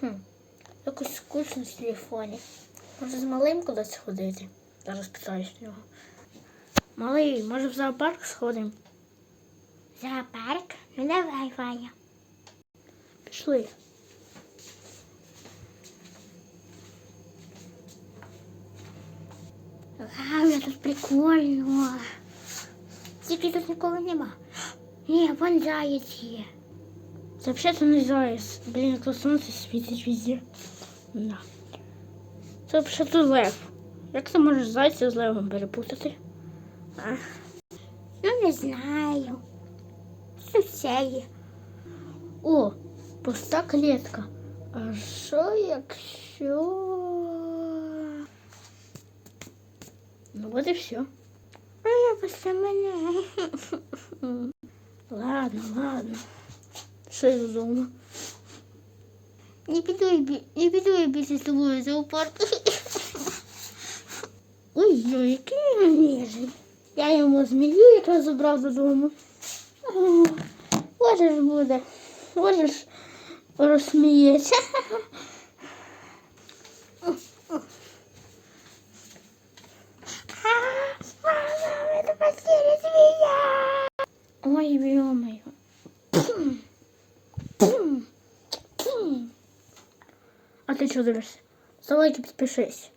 Хм. Якось скучно в телефоні. Може з малим кудись ходити? Зараз питаюсь в нього. Малий, може в зоопарк сходимо? Зоопарк? Ну давай, Ваня. Пішли. Вау, я тут прикольно. Тільки тут нікого нема. Ні, вон заяць є. Це взагалі не заяць. Блін, як то сонце везде. Да. Це взагалі лев. Як ти можеш зайця з левом перепутати? А. Ну, не знаю. Що? О, пуста клітка. А що якщо. Ну от і все. А я після мене. Ладно, ладно Що я додому? Не піду, я бі- не піду я більше з тобою в зоопарк. Ой-ой, який він ніжний. Я йому змію якраз забрав додому. О, Боже ж буде. Боже ж розсміється. Мама, это потеря змея. Ой, ё-моё. А ты что думаешь? Ставь лайк і підпишись.